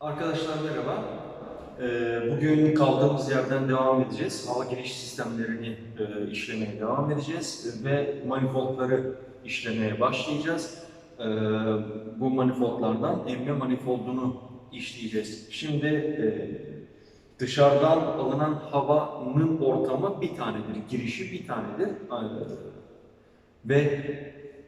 Arkadaşlar merhaba. Ee, Bugün kaldığımız yerden devam edeceğiz. Hava giriş sistemlerini e, işlemeye devam edeceğiz ve manifoldları işlemeye başlayacağız. Ee, Bu manifoldlardan emme manifoldunu işleyeceğiz. Şimdi e, dışarıdan alınan havanın ortamı bir tanedir, girişi bir tanedir. Ee, Ve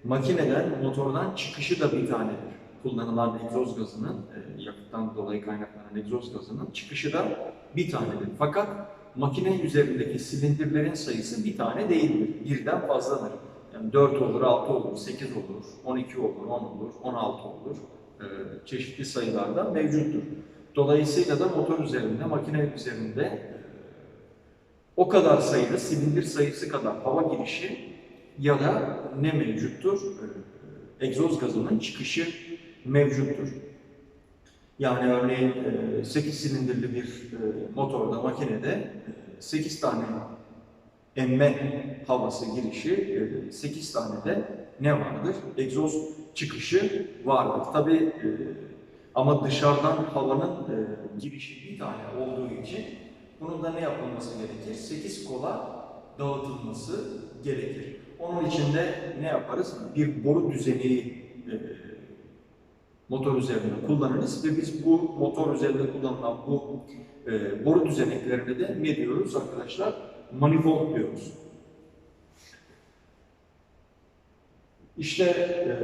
makineden, motordan çıkışı da bir tanedir kullanılan egzoz gazının, e, yakıttan dolayı kaynaklanan egzoz gazının çıkışı da bir tanedir. Fakat makine üzerindeki silindirlerin sayısı bir tane değildir. Birden fazladır. Yani 4 olur, 6 olur, 8 olur, 12 olur, 10 olur, 16 olur. E, çeşitli sayılarda mevcuttur. Dolayısıyla da motor üzerinde, makine üzerinde e, o kadar sayıda silindir sayısı kadar hava girişi ya da ne mevcuttur? E, egzoz gazının çıkışı mevcuttur. Yani örneğin 8 silindirli bir e, motorda, makinede 8 tane emme havası girişi, 8 tane de ne vardır? Egzoz çıkışı vardır. Tabi e, ama dışarıdan havanın e, girişi bir tane olduğu için bunun da ne yapılması gerekir? 8 kola dağıtılması gerekir. Onun için de ne yaparız? Bir boru düzeni e, motor üzerinde kullanırız ve biz bu motor üzerinde kullanılan bu e, boru düzeneklerine de ne diyoruz arkadaşlar? Manifold diyoruz. İşte e,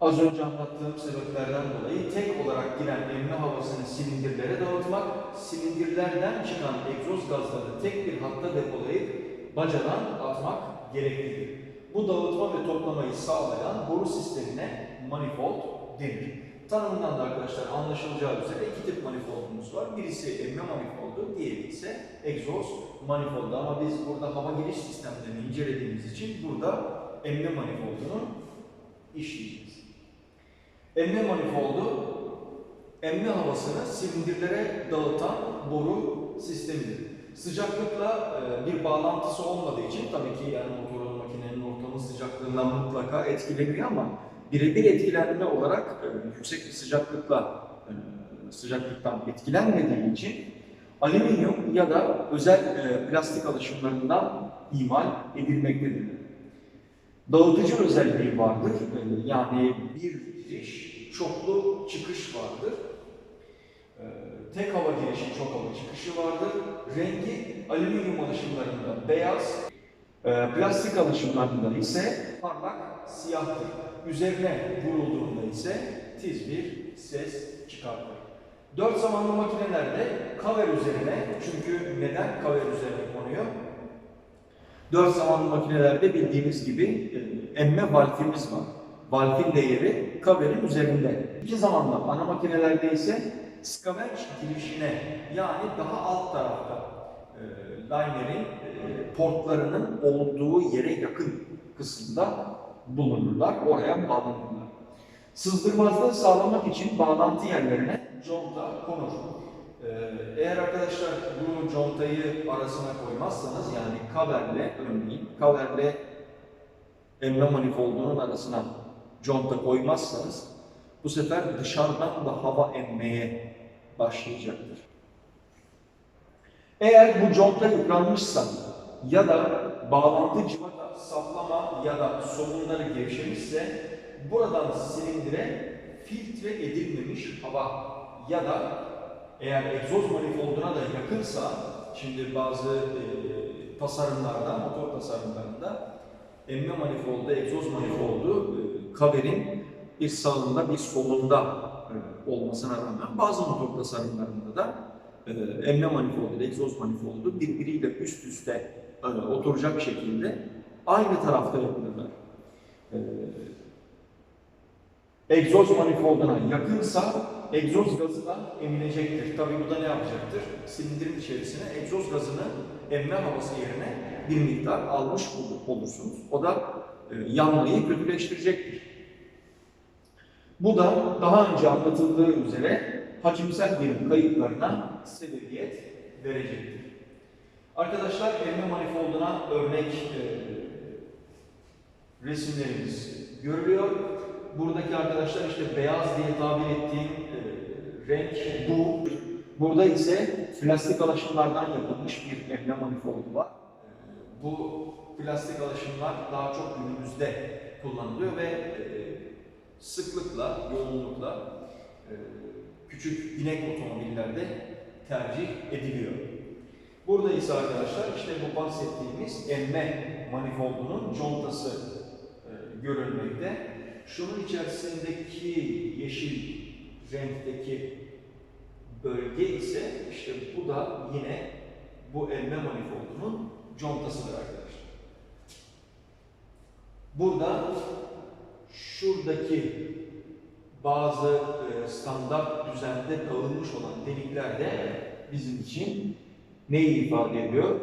az önce anlattığım sebeplerden dolayı tek olarak giren emme havasını silindirlere dağıtmak, silindirlerden çıkan egzoz gazları tek bir hatta depolayıp bacadan atmak gereklidir. Bu dağıtma ve toplamayı sağlayan boru sistemine manifold denir. Tanımından da arkadaşlar anlaşılacağı üzere iki tip manifoldumuz var. Birisi emme manifoldu, diğeri ise egzoz manifoldu. Ama biz burada hava giriş sistemlerini incelediğimiz için burada emme manifoldunu işleyeceğiz. Emme manifoldu, emme havasını silindirlere dağıtan boru sistemidir. Sıcaklıkla e, bir bağlantısı olmadığı için tabii ki yani motorun makinenin ortamı sıcaklığından mutlaka etkileniyor ama birebir etkilenme olarak e, yüksek bir sıcaklıkla e, sıcaklıktan etkilenmediği için alüminyum ya da özel e, plastik alışımlarından imal edilmektedir. Dağıtıcı özelliği vardır. E, yani bir giriş, çoklu çıkış vardır. E, tek hava girişi, çok hava çıkışı vardır. Rengi alüminyum alışımlarında beyaz, e, plastik alışımlarında ise parlak siyahtır. Üzerine vurulduğunda ise tiz bir ses çıkartır. Dört zamanlı makinelerde kaver üzerine, çünkü neden kaver üzerine konuyor? Dört zamanlı makinelerde bildiğimiz gibi e, emme valfimiz var. Valfin değeri kaverin üzerinde. İki zamanlı ana makinelerde ise skaveç girişine yani daha alt tarafta e, linerin e, portlarının olduğu yere yakın kısımda bulunurlar. Oraya bağlanırlar. Sızdırmazlığı sağlamak için bağlantı yerlerine conta konur. Ee, Eğer arkadaşlar bu contayı arasına koymazsanız yani kaverle örneğin kaverle emme manifoldunun arasına conta koymazsanız bu sefer dışarıdan da hava emmeye başlayacaktır. Eğer bu conta yıpranmışsa ya da bağlantı civata saplama ya da somunları gevşemişse buradan silindire filtre edilmemiş hava ya da eğer egzoz manifolduna da yakınsa şimdi bazı e, tasarımlarda, motor tasarımlarında emme manifoldu, egzoz manifoldu e, kaverin bir sağında bir solunda e, olmasına rağmen bazı motor tasarımlarında da e, emme manifoldu, egzoz manifoldu birbiriyle üst üste e, oturacak şekilde aynı tarafta yapılırlar. E, egzoz manifolduna yakınsa egzoz gazı da emilecektir. Tabii bu da ne yapacaktır? Silindirin içerisine egzoz gazını emme havası yerine bir miktar almış ol- olursunuz. O da e, yanmayı kötüleştirecektir. Bu da daha önce anlatıldığı üzere hacimsel verim kayıplarına sebebiyet verecektir. Arkadaşlar emme manifolduna örnek e, resimlerimiz görülüyor. Buradaki arkadaşlar işte beyaz diye tabir ettiğim e, renk bu. Burada ise plastik alaşımlardan yapılmış bir emlak manifoldu var. Bu plastik alaşımlar daha çok günümüzde kullanılıyor ve e, sıklıkla, yoğunlukla e, küçük binek otomobillerde tercih ediliyor. Burada ise arkadaşlar işte bu bahsettiğimiz emme manifoldunun contası e, görülmekte. Şunun içerisindeki yeşil renkteki bölge ise işte bu da yine bu emme manifoldunun contasıdır arkadaşlar. Burada şuradaki bazı e, standart düzende dağılmış olan delikler de bizim için neyi ifade ediyor?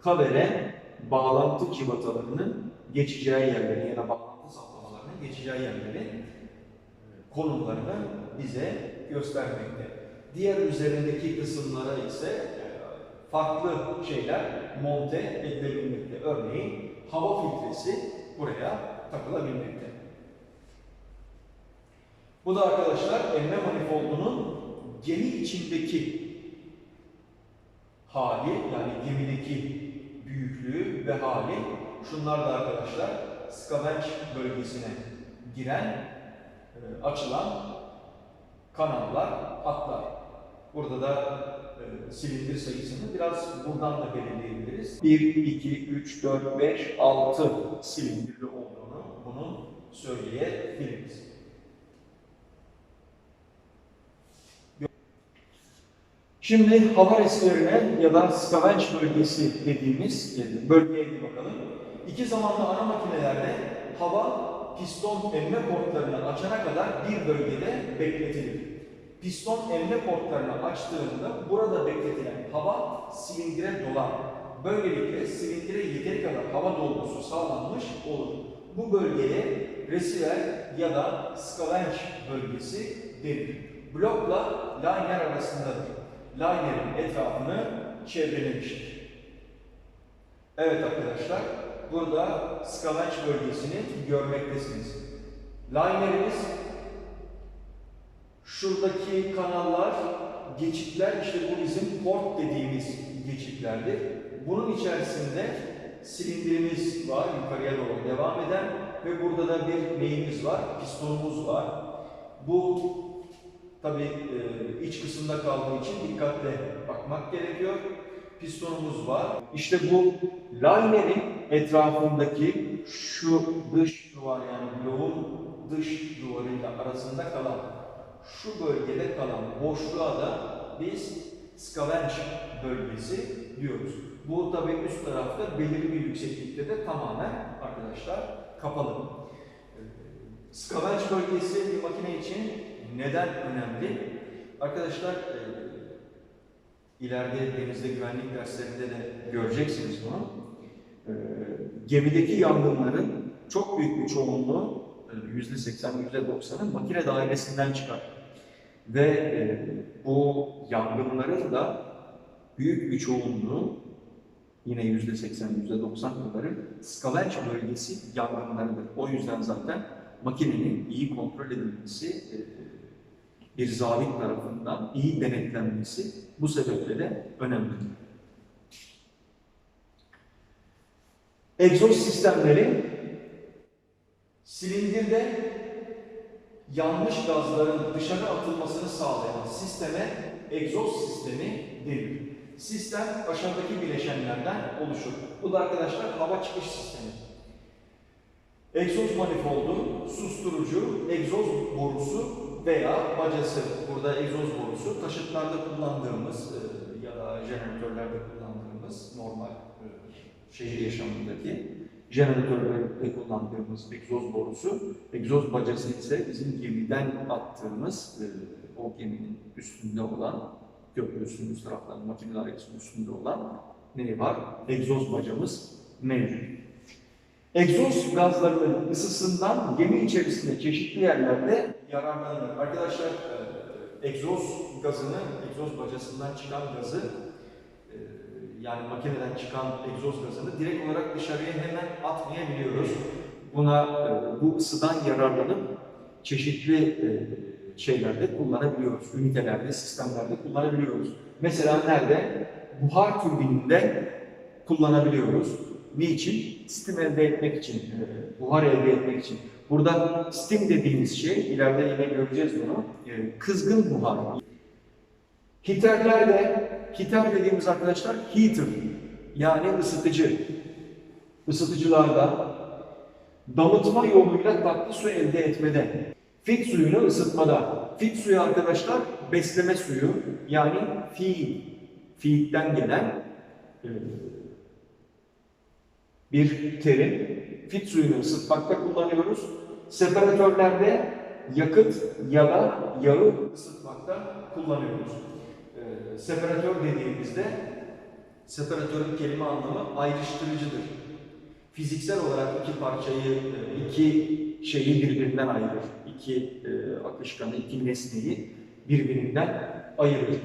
Kabere bağlantı civatalarının geçeceği yerleri ya da geçeceği yerleri e, konumlarını bize göstermekte. Diğer üzerindeki kısımlara ise e, farklı şeyler monte edilebilmekte. Örneğin hava filtresi buraya takılabilmekte. Bu da arkadaşlar emme manifoldunun gemi içindeki hali yani gemideki büyüklüğü ve hali. Şunlar da arkadaşlar skavenç bölgesine giren, e, açılan kanallar, hatlar. Burada da e, silindir sayısını biraz buradan da belirleyebiliriz. 1, 2, 3, 4, 5, 6 silindirli olduğunu bunun söyleyebiliriz. Şimdi hava reslerine ya da skavenç bölgesi dediğimiz bölgeye bir bakalım. İki zamanlı ana makinelerde hava piston emme portlarını açana kadar bir bölgede bekletilir. Piston emme portlarını açtığında burada bekletilen hava silindire dolar. Böylelikle silindire yeteri kadar hava dolgusu sağlanmış olur. Bu bölgeye receiver ya da skavenç bölgesi denir. Blokla liner arasındadır. Liner'in etrafını çevrelemiştir. Evet arkadaşlar, burada skavenç bölgesini görmektesiniz. Liner'imiz şuradaki kanallar, geçitler işte bu bizim port dediğimiz geçitlerdir. Bunun içerisinde silindirimiz var yukarıya doğru devam eden ve burada da bir neyimiz var? Pistonumuz var. Bu tabi iç kısımda kaldığı için dikkatle bakmak gerekiyor. Pistonumuz var. İşte bu linerin etrafındaki şu dış duvar yani bloğun dış duvarıyla arasında kalan şu bölgede kalan boşluğa da biz skavenç bölgesi diyoruz. Bu tabi üst tarafta belirli bir yükseklikte de tamamen arkadaşlar kapalı. Skavenç bölgesi bir makine için neden önemli? Arkadaşlar ileride denizde güvenlik derslerinde de göreceksiniz bunu. E, gemideki yangınların çok büyük bir çoğunluğu yüzde seksen, yüzde doksanı makine dairesinden çıkar. Ve e, bu yangınların da büyük bir çoğunluğu yine yüzde seksen, yüzde doksan kadarı skavenç bölgesi yangınlarıdır. O yüzden zaten makinenin iyi kontrol edilmesi, e, bir zabit tarafından iyi denetlenmesi bu sebeple de önemli. Egzoz sistemleri silindirde yanlış gazların dışarı atılmasını sağlayan sisteme egzoz sistemi denir. Sistem aşağıdaki bileşenlerden oluşur. Bu da arkadaşlar hava çıkış sistemi. Egzoz manifoldu, susturucu, egzoz borusu veya bacası. Burada egzoz borusu taşıtlarda kullandığımız e, ya da jeneratörlerde kullandığımız normal e, şehir yaşamındaki jeneratörlerde kullandığımız egzoz borusu. Egzoz bacası ise bizim gemiden attığımız e, o geminin üstünde olan köprüsünün üst taraflarının makine dairesinin üstünde olan ne var? Egzoz bacamız mevcut. Egzoz gazlarının ısısından gemi içerisinde çeşitli yerlerde yararlanılır. Arkadaşlar e, egzoz gazını, egzoz bacasından çıkan gazı e, yani makineden çıkan egzoz gazını direkt olarak dışarıya hemen atmayabiliyoruz. Buna e, bu ısıdan yararlanıp çeşitli şeylerde kullanabiliyoruz. Ünitelerde, sistemlerde kullanabiliyoruz. Mesela nerede? Buhar türbininde kullanabiliyoruz. Niçin? Steam elde etmek için, e, buhar elde etmek için. Burada steam dediğimiz şey, ileride yine göreceğiz bunu, e, kızgın buhar. Hiterlerde, hiter dediğimiz arkadaşlar heater, yani ısıtıcı. Isıtıcılarda damıtma yoluyla tatlı su elde etmede, fit suyunu ısıtmada. Fit suyu arkadaşlar besleme suyu, yani feed, feed'den gelen e, bir terim. Fit suyunu ısıtmakta kullanıyoruz. Separatörlerde yakıt ya da yağı ısıtmakta kullanıyoruz. Ee, separatör dediğimizde separatörün kelime anlamı ayrıştırıcıdır. Fiziksel olarak iki parçayı, e, iki şeyi birbirinden ayırır. İki e, akışkanı, iki nesneyi birbirinden ayırır.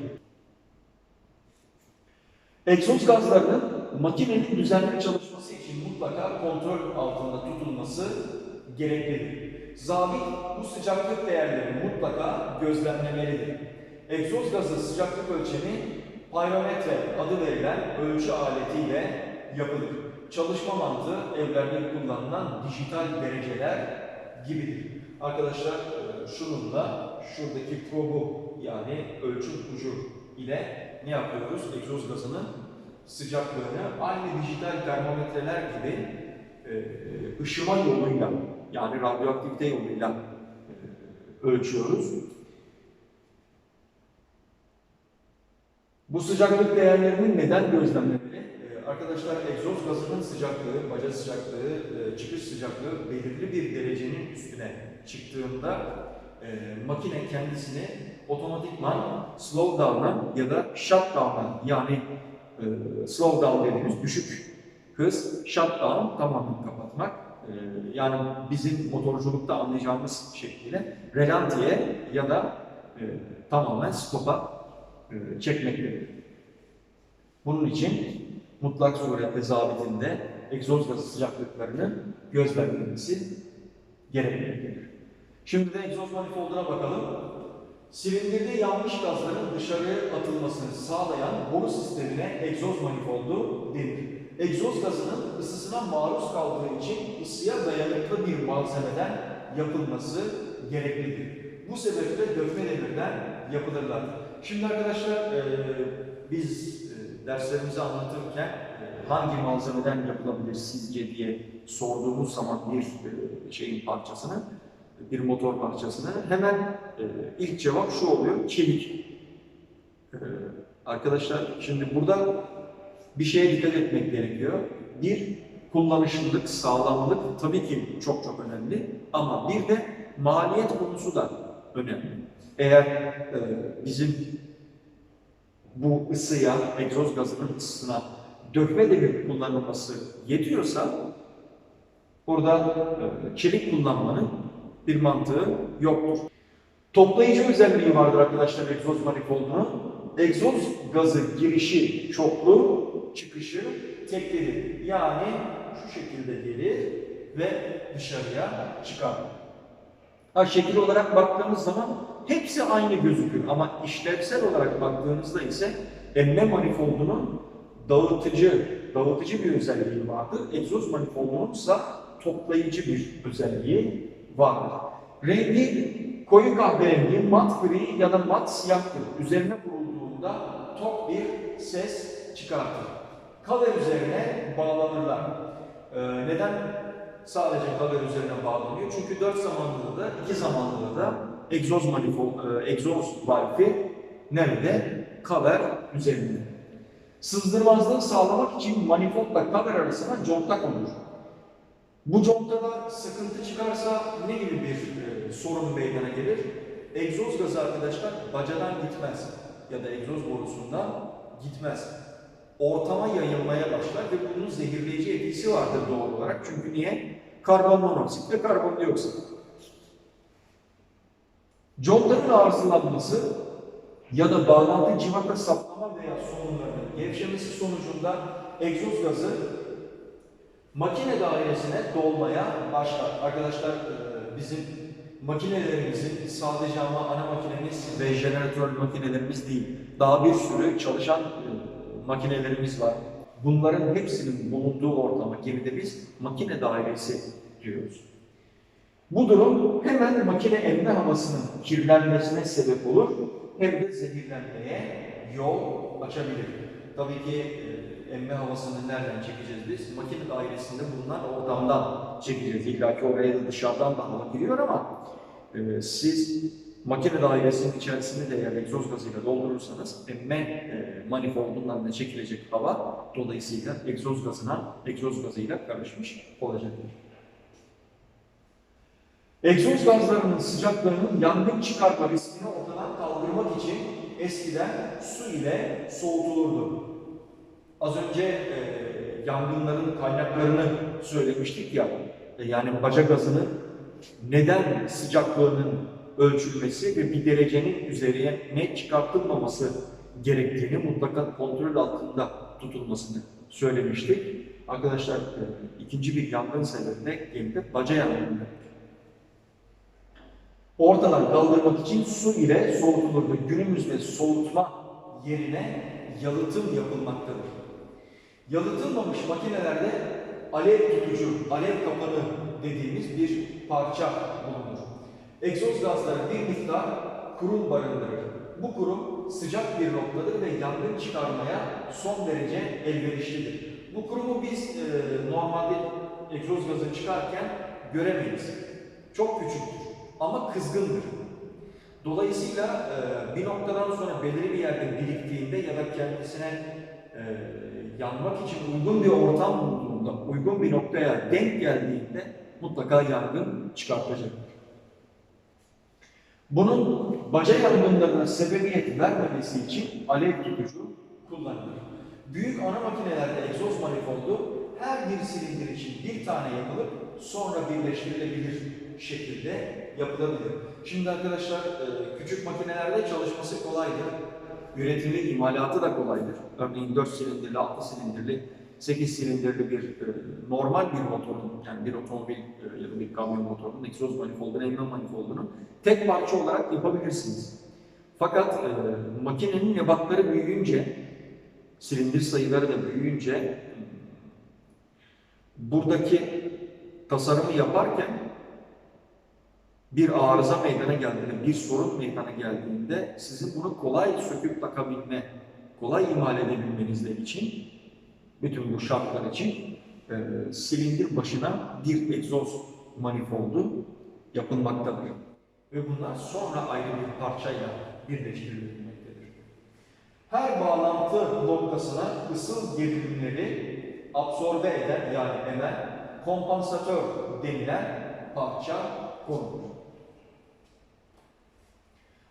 Egzoz gazlarının makinenin düzenli çalışması için mutlaka kontrol altında tutulması gereklidir. Zabit bu sıcaklık değerlerini mutlaka gözlemlemelidir. Egzoz gazı sıcaklık ölçemi pyrometre adı verilen ölçü aletiyle yapılır. Çalışma mantığı evlerde kullanılan dijital dereceler gibidir. Arkadaşlar e, şununla şuradaki probu yani ölçüm ucu ile ne yapıyoruz? Egzoz gazının sıcaklığını aynı dijital termometreler gibi e, ışıma yoluyla yani radyoaktivite yoluyla e, ölçüyoruz. Bu sıcaklık değerlerinin neden gözlemlemeli? Ee, arkadaşlar egzoz gazının sıcaklığı, baca sıcaklığı, e, çıkış sıcaklığı belirli bir derecenin üstüne çıktığında e, makine kendisini otomatikman slow down'a ya da shut down'a yani e, slow down dediğimiz düşük hız, shut down tamamen kapatmak. E, yani bizim motorculukta anlayacağımız şekliyle relantiye ya da e, tamamen stop'a e, çekmektedir. Bunun için mutlak surette zabitinde egzoz gazı sıcaklıklarının gözlemlenmesi gerekmektedir. Şimdi de egzoz manifolduna bakalım. Silindirde yanmış gazların dışarıya atılmasını sağlayan boru sistemine egzoz manifoldu denir. Egzoz gazının ısısına maruz kaldığı için ısıya dayanıklı bir malzemeden yapılması gereklidir. Bu sebeple dökme demirden yapılırlar. Şimdi arkadaşlar e, biz e, derslerimizi anlatırken e, hangi malzemeden yapılabilir sizce diye sorduğumuz zaman bir e, şeyin parçasını, bir motor parçasını hemen e, ilk cevap şu oluyor, çelik. E, arkadaşlar şimdi burada bir şeye dikkat etmek gerekiyor. Bir, kullanışlılık, sağlamlık tabii ki çok çok önemli ama bir de maliyet konusu da önemli. Eğer e, bizim bu ısıya, egzoz gazının ısısına dökme demir kullanılması yetiyorsa burada e, çelik kullanmanın bir mantığı yoktur. Toplayıcı özelliği vardır arkadaşlar egzoz manifoldunun. Egzoz gazı girişi çoklu, çıkışı teklidir. Yani şu şekilde gelir ve dışarıya çıkar. Ha, şekil olarak baktığımız zaman hepsi aynı gözükür ama işlevsel olarak baktığınızda ise emme manifoldunun dağıtıcı, dağıtıcı bir özelliği vardır. Egzoz manifoldunun ise toplayıcı bir özelliği vardır. Rengi koyu kahverengi, mat gri ya da mat siyahtır. Üzerine vurulduğunda tok bir ses çıkartır. Kaver üzerine bağlanırlar. Ee, neden sadece kaver üzerine bağlanıyor? Çünkü dört zamanlıda da, iki zamanlıda da egzoz manifold, e, egzoz valfi nerede? Kaver üzerinde. Sızdırmazlığı sağlamak için manifoldla kaver arasına conta konur. Bu contada sıkıntı çıkarsa ne gibi bir e, sorun meydana gelir? Egzoz gazı arkadaşlar bacadan gitmez ya da egzoz borusundan gitmez. Ortama yayılmaya başlar ve bunun zehirleyici etkisi vardır doğal olarak. Çünkü niye? Karbon monoksit ve karbondioksit. Contanın arızalanması ya da bağlantı civata saplama veya solunumlarının gevşemesi sonucunda egzoz gazı makine dairesine dolmaya başlar. Arkadaşlar e, bizim makinelerimizin sadece ama ana makinemiz ve jeneratör makinelerimiz değil. Daha bir sürü çalışan e, makinelerimiz var. Bunların hepsinin bulunduğu ortama gemide biz makine dairesi diyoruz. Bu durum hemen makine emme havasının kirlenmesine sebep olur hem de zehirlenmeye yol açabilir. Tabii ki e, emme havasını nereden çekeceğiz biz? Makine dairesinde bulunan ortamdan çekeceğiz. İlla ki oraya da dışarıdan da hava giriyor ama e, siz makine dairesinin içerisinde de eğer egzoz gazıyla doldurursanız emme e, manifoldundan da çekilecek hava dolayısıyla egzoz gazına, egzoz gazıyla karışmış olacaktır. Egzoz gazlarının sıcaklığının yangın çıkarma riskini ortadan kaldırmak için eskiden su ile soğutulurdu. Az önce e, yangınların kaynaklarını söylemiştik ya, e, yani baca gazının neden sıcaklığının ölçülmesi ve bir derecenin üzerine çıkartılmaması gerektiğini mutlaka kontrol altında tutulmasını söylemiştik. Arkadaşlar e, ikinci bir yangın sebebi de gemide baca yangınları ortadan kaldırmak için su ile soğutulurdu. Günümüzde soğutma yerine yalıtım yapılmaktadır. Yalıtılmamış makinelerde alev tutucu, alev kapanı dediğimiz bir parça bulunur. Egzoz gazları bir miktar kurum barındırır. Bu kurum sıcak bir noktadır ve yangın çıkarmaya son derece elverişlidir. Bu kurumu biz e, normalde egzoz gazı çıkarken göremeyiz. Çok küçüktür ama kızgındır. Dolayısıyla e, bir noktadan sonra belirli bir yerde biriktiğinde ya da kendisine e, yanmak için uygun bir ortam bulduğunda, uygun bir noktaya denk geldiğinde mutlaka yangın çıkartacaktır. Bunun baca yangınlarına sebebiyet vermemesi için alev tutucu kullanılır. Büyük ana makinelerde egzoz manifoldu her bir silindir için bir tane yapılıp sonra birleştirilebilir şekilde yapılabilir. Şimdi arkadaşlar e, küçük makinelerde çalışması kolaydır. Üretimi, imalatı da kolaydır. Örneğin 4 silindirli, 6 silindirli, 8 silindirli bir e, normal bir motorun, yani bir otomobil e, ya da bir kamyon motorunun, egzoz manifoldunu, emme manifoldunu tek parça olarak yapabilirsiniz. Fakat e, makinenin ebatları büyüyünce, silindir sayıları da büyüyünce buradaki tasarımı yaparken bir arıza meydana geldiğinde, bir sorun meydana geldiğinde sizin bunu kolay söküp takabilme, kolay imal edebilmenizle için, bütün bu şartlar için e, silindir başına bir egzoz manifoldu yapılmaktadır. Ve bunlar sonra ayrı bir parçayla birleştirilmektedir. Her bağlantı noktasına ısıl gerilimleri absorbe eden yani emen kompansatör denilen parça konulur.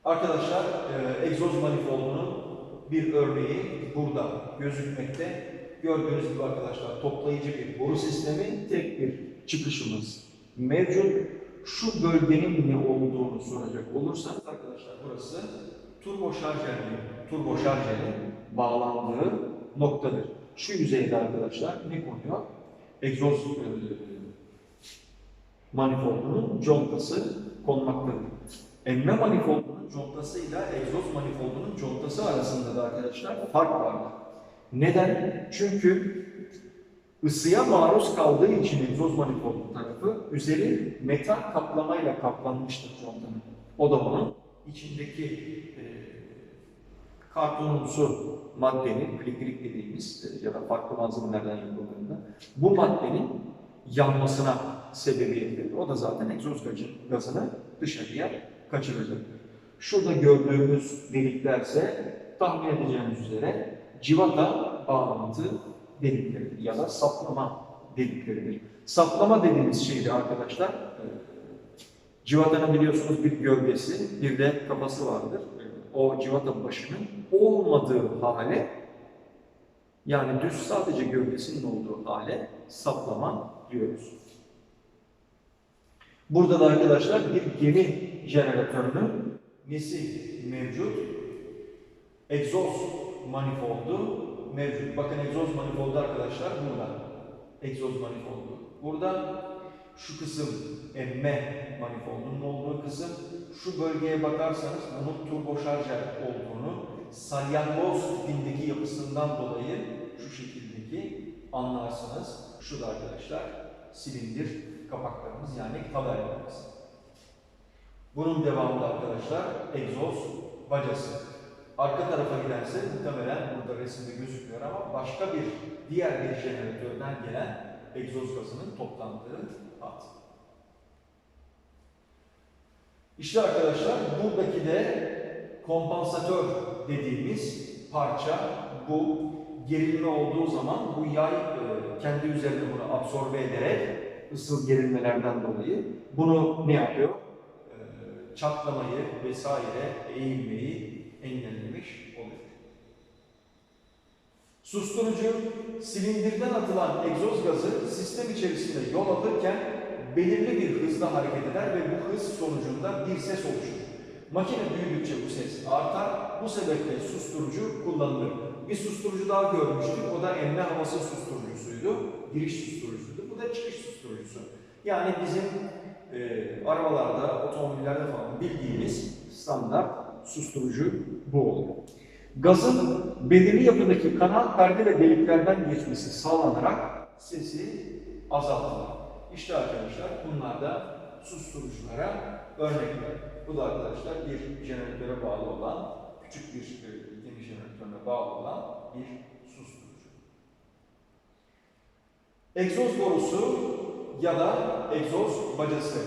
Arkadaşlar e, egzoz manifoldunun bir örneği burada gözükmekte. Gördüğünüz gibi arkadaşlar toplayıcı bir boru sistemi, tek bir çıkışımız mevcut. Şu bölgenin ne olduğunu soracak olursanız arkadaşlar burası turbo şarjörün, turbo şarjörün bağlandığı noktadır. Şu yüzeyde arkadaşlar ne konuyor? Egzoz e, manifoldunun contası konmaktadır. Emme manifoldunun contasıyla egzoz manifoldunun contası arasında da arkadaşlar fark vardır. Neden? Çünkü ısıya maruz kaldığı için egzoz manifoldu tarafı üzeri metal kaplamayla kaplanmıştır contanın. O da onun içindeki e, kartonumsu maddenin, pliklik dediğimiz e, ya da farklı malzemelerden yapıldığında bu maddenin yanmasına sebebiyet verir. O da zaten egzoz gazını dışarıya kaçıracaktır. Şurada gördüğümüz deliklerse tahmin edeceğiniz üzere civata bağlantı delikleridir ya da saplama delikleridir. Saplama dediğimiz şeydi arkadaşlar, e, civatanın biliyorsunuz bir gövdesi, bir de kafası vardır. O civata başının olmadığı hale, yani düz sadece gövdesinin olduğu hale saplama diyoruz. Burada da arkadaşlar bir gemi jeneratörünün nesi mevcut? Egzoz manifoldu mevcut. Bakın egzoz manifoldu arkadaşlar burada. Egzoz manifoldu. Burada Şu kısım emme manifoldunun olduğu kısım. Şu bölgeye bakarsanız bunun turboşarjör olduğunu salyangoz tipindeki yapısından dolayı şu şekildeki anlarsınız. Şu da arkadaşlar silindir kapaklarımız yani kaverlerimiz. Bunun devamında arkadaşlar egzoz bacası. Arka tarafa giderse muhtemelen burada resimde gözükmüyor ama başka bir diğer bir jeneratörden gelen egzoz gazının toplandığı hat. İşte arkadaşlar buradaki de kompansatör dediğimiz parça bu gerilme olduğu zaman bu yay e, kendi üzerine bunu absorbe ederek ısıl gerilmelerden dolayı bunu ne yapıyor? Çatlamayı vesaire eğilmeyi engellemiş oluyor. Susturucu silindirden atılan egzoz gazı sistem içerisinde yol alırken belirli bir hızda hareket eder ve bu hız sonucunda bir ses oluşur. Makine büyüdükçe bu ses artar. Bu sebeple susturucu kullanılır. Bir susturucu daha görmüştük. O da emme havası susturucusuydu. Giriş susturucusuydu. Bu da çıkış susturucusu. Yani bizim e, arabalarda, otomobillerde falan bildiğimiz standart susturucu bu oluyor. Gazın belirli yapıdaki kanal perde ve deliklerden geçmesi sağlanarak sesi azaltılır. İşte arkadaşlar bunlar da susturuculara örnekler. Bu da arkadaşlar bir jeneratöre bağlı olan, küçük bir e, gemi jeneratörüne bağlı olan bir susturucu. Egzoz borusu ya da egzoz bacası.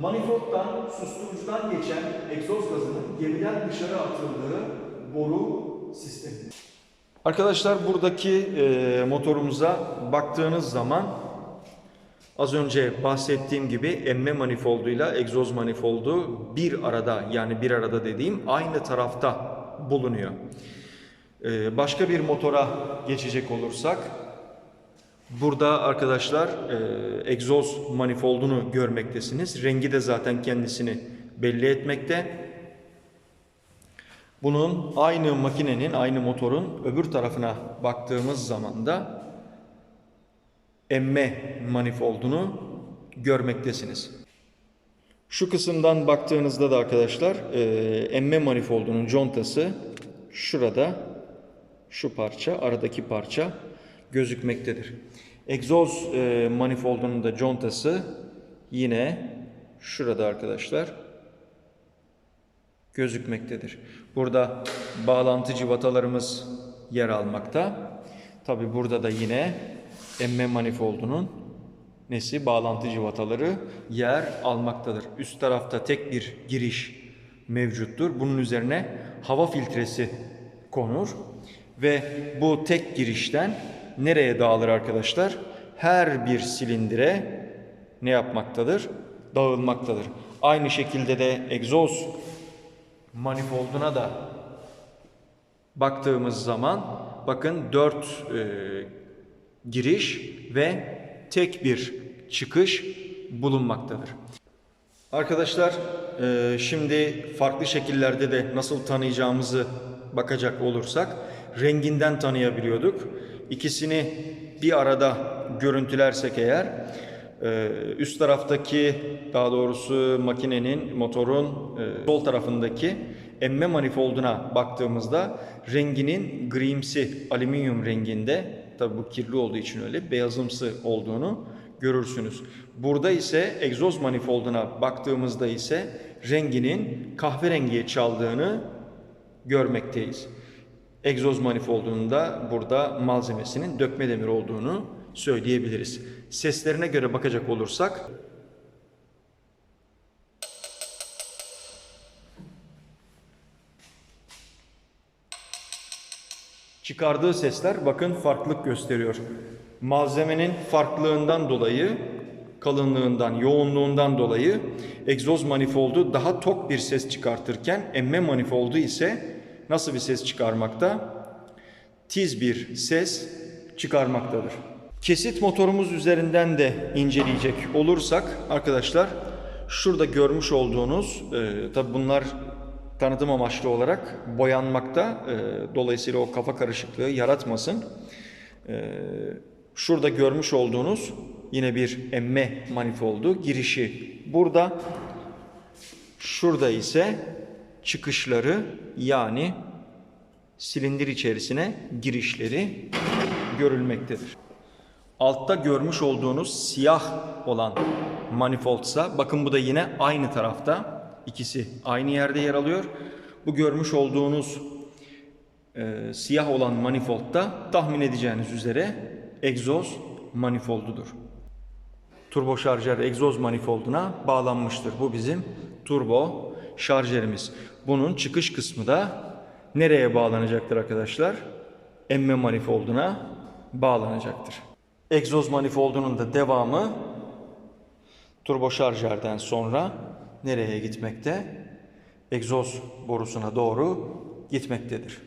Manifolddan, susturucudan geçen egzoz gazının gemiden dışarı atıldığı boru sistemi. Arkadaşlar buradaki e, motorumuza baktığınız zaman az önce bahsettiğim gibi emme manifolduyla egzoz manifoldu bir arada yani bir arada dediğim aynı tarafta bulunuyor. E, başka bir motora geçecek olursak Burada arkadaşlar e, egzoz manifoldunu görmektesiniz. Rengi de zaten kendisini belli etmekte. Bunun aynı makinenin, aynı motorun öbür tarafına baktığımız zaman da emme manifoldunu görmektesiniz. Şu kısımdan baktığınızda da arkadaşlar e, emme manifoldunun contası şurada şu parça, aradaki parça gözükmektedir. Egzoz e, manifoldunun da contası yine şurada arkadaşlar gözükmektedir. Burada bağlantı civatalarımız yer almakta. Tabi burada da yine emme manifoldunun nesi bağlantı civataları yer almaktadır. Üst tarafta tek bir giriş mevcuttur. Bunun üzerine hava filtresi konur ve bu tek girişten nereye dağılır arkadaşlar? Her bir silindire ne yapmaktadır? Dağılmaktadır. Aynı şekilde de egzoz manifolduna da baktığımız zaman bakın dört e, giriş ve tek bir çıkış bulunmaktadır. Arkadaşlar e, şimdi farklı şekillerde de nasıl tanıyacağımızı bakacak olursak renginden tanıyabiliyorduk. İkisini bir arada görüntülersek eğer e, üst taraftaki daha doğrusu makinenin motorun e, sol tarafındaki emme manifolduna baktığımızda renginin grimsi alüminyum renginde tabi bu kirli olduğu için öyle beyazımsı olduğunu görürsünüz. Burada ise egzoz manifolduna baktığımızda ise renginin kahverengiye çaldığını görmekteyiz. Egzoz manifoldunun da burada malzemesinin dökme demir olduğunu söyleyebiliriz. Seslerine göre bakacak olursak çıkardığı sesler bakın farklılık gösteriyor. Malzemenin farklılığından dolayı, kalınlığından, yoğunluğundan dolayı egzoz manifoldu daha tok bir ses çıkartırken emme manifoldu ise nasıl bir ses çıkarmakta? Tiz bir ses çıkarmaktadır. Kesit motorumuz üzerinden de inceleyecek olursak arkadaşlar şurada görmüş olduğunuz e, tabi bunlar tanıtım amaçlı olarak boyanmakta. E, dolayısıyla o kafa karışıklığı yaratmasın. E, şurada görmüş olduğunuz Yine bir emme manifoldu. Girişi burada. Şurada ise çıkışları yani silindir içerisine girişleri görülmektedir. Altta görmüş olduğunuz siyah olan manifoldsa bakın bu da yine aynı tarafta. İkisi aynı yerde yer alıyor. Bu görmüş olduğunuz e, siyah olan manifold da tahmin edeceğiniz üzere egzoz manifoldudur. Turbo şarjör egzoz manifolduna bağlanmıştır. Bu bizim turbo şarjörümüz. Bunun çıkış kısmı da nereye bağlanacaktır arkadaşlar? Emme manifolduna bağlanacaktır. Egzoz manifoldunun da devamı turbo şarjörden sonra nereye gitmekte? Egzoz borusuna doğru gitmektedir.